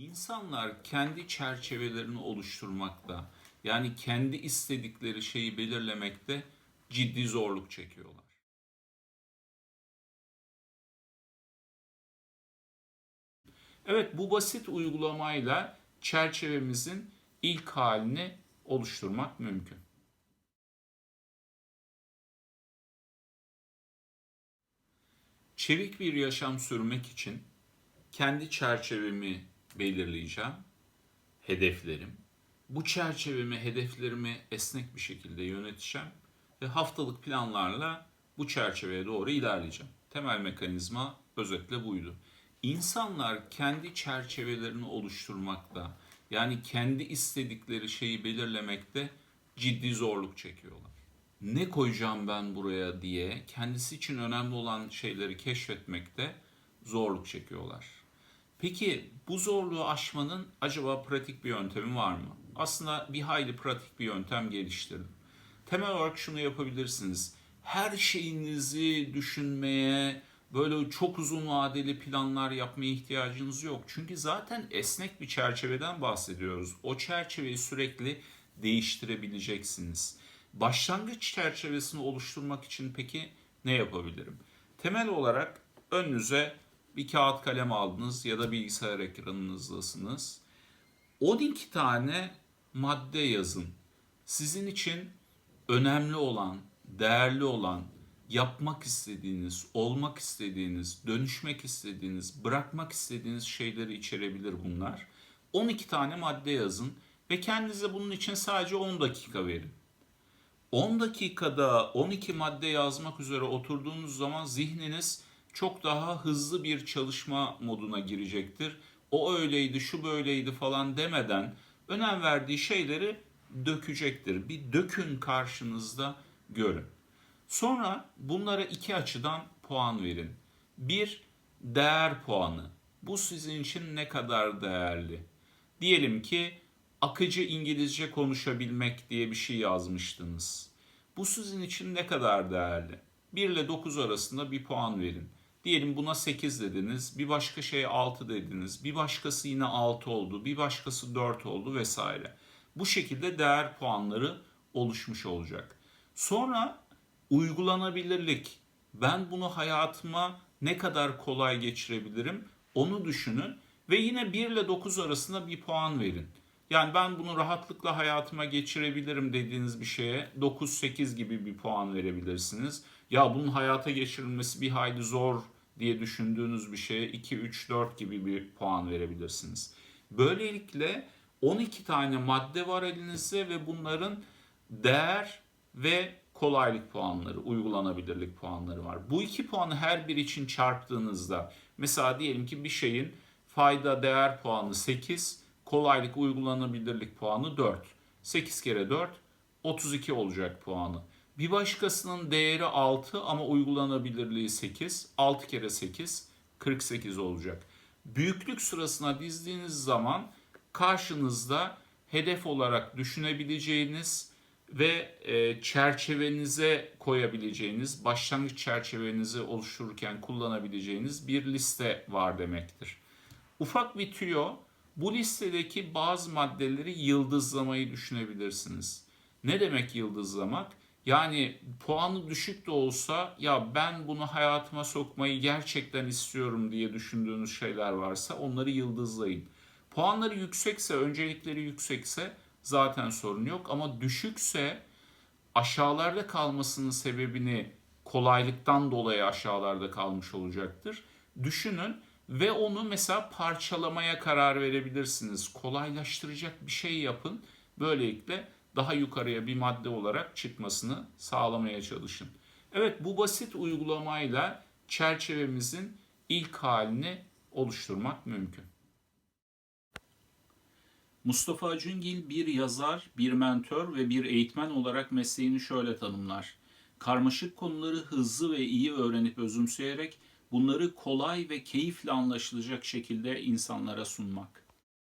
İnsanlar kendi çerçevelerini oluşturmakta, yani kendi istedikleri şeyi belirlemekte ciddi zorluk çekiyorlar. Evet, bu basit uygulamayla çerçevemizin ilk halini oluşturmak mümkün. Çevik bir yaşam sürmek için kendi çerçevemi belirleyeceğim, hedeflerim. Bu çerçevemi, hedeflerimi esnek bir şekilde yöneteceğim ve haftalık planlarla bu çerçeveye doğru ilerleyeceğim. Temel mekanizma özetle buydu. İnsanlar kendi çerçevelerini oluşturmakta, yani kendi istedikleri şeyi belirlemekte ciddi zorluk çekiyorlar. Ne koyacağım ben buraya diye kendisi için önemli olan şeyleri keşfetmekte zorluk çekiyorlar. Peki bu zorluğu aşmanın acaba pratik bir yöntemi var mı? Aslında bir hayli pratik bir yöntem geliştirdim. Temel olarak şunu yapabilirsiniz. Her şeyinizi düşünmeye, böyle çok uzun vadeli planlar yapmaya ihtiyacınız yok. Çünkü zaten esnek bir çerçeveden bahsediyoruz. O çerçeveyi sürekli değiştirebileceksiniz. Başlangıç çerçevesini oluşturmak için peki ne yapabilirim? Temel olarak önünüze bir kağıt kalem aldınız ya da bilgisayar ekranınızdasınız. 12 tane madde yazın. Sizin için önemli olan, değerli olan, yapmak istediğiniz, olmak istediğiniz, dönüşmek istediğiniz, bırakmak istediğiniz şeyleri içerebilir bunlar. 12 tane madde yazın ve kendinize bunun için sadece 10 dakika verin. 10 dakikada 12 madde yazmak üzere oturduğunuz zaman zihniniz çok daha hızlı bir çalışma moduna girecektir. O öyleydi, şu böyleydi falan demeden önem verdiği şeyleri dökecektir. Bir dökün karşınızda görün. Sonra bunlara iki açıdan puan verin. Bir, değer puanı. Bu sizin için ne kadar değerli? Diyelim ki akıcı İngilizce konuşabilmek diye bir şey yazmıştınız. Bu sizin için ne kadar değerli? 1 ile 9 arasında bir puan verin. Diyelim buna 8 dediniz, bir başka şeye 6 dediniz, bir başkası yine 6 oldu, bir başkası 4 oldu vesaire. Bu şekilde değer puanları oluşmuş olacak. Sonra uygulanabilirlik. Ben bunu hayatıma ne kadar kolay geçirebilirim onu düşünün ve yine 1 ile 9 arasında bir puan verin. Yani ben bunu rahatlıkla hayatıma geçirebilirim dediğiniz bir şeye 9-8 gibi bir puan verebilirsiniz. Ya bunun hayata geçirilmesi bir hayli zor diye düşündüğünüz bir şeye 2-3-4 gibi bir puan verebilirsiniz. Böylelikle 12 tane madde var elinizde ve bunların değer ve kolaylık puanları, uygulanabilirlik puanları var. Bu iki puanı her bir için çarptığınızda mesela diyelim ki bir şeyin fayda değer puanı 8, kolaylık uygulanabilirlik puanı 4. 8 kere 4 32 olacak puanı. Bir başkasının değeri 6 ama uygulanabilirliği 8. 6 kere 8 48 olacak. Büyüklük sırasına dizdiğiniz zaman karşınızda hedef olarak düşünebileceğiniz ve e, çerçevenize koyabileceğiniz, başlangıç çerçevenizi oluştururken kullanabileceğiniz bir liste var demektir. Ufak bir tüyo, bu listedeki bazı maddeleri yıldızlamayı düşünebilirsiniz. Ne demek yıldızlamak? Yani puanı düşük de olsa ya ben bunu hayatıma sokmayı gerçekten istiyorum diye düşündüğünüz şeyler varsa onları yıldızlayın. Puanları yüksekse, öncelikleri yüksekse zaten sorun yok ama düşükse aşağılarda kalmasının sebebini kolaylıktan dolayı aşağılarda kalmış olacaktır. Düşünün ve onu mesela parçalamaya karar verebilirsiniz. Kolaylaştıracak bir şey yapın. Böylelikle daha yukarıya bir madde olarak çıkmasını sağlamaya çalışın. Evet bu basit uygulamayla çerçevemizin ilk halini oluşturmak mümkün. Mustafa Acungil bir yazar, bir mentor ve bir eğitmen olarak mesleğini şöyle tanımlar. Karmaşık konuları hızlı ve iyi öğrenip özümseyerek bunları kolay ve keyifle anlaşılacak şekilde insanlara sunmak.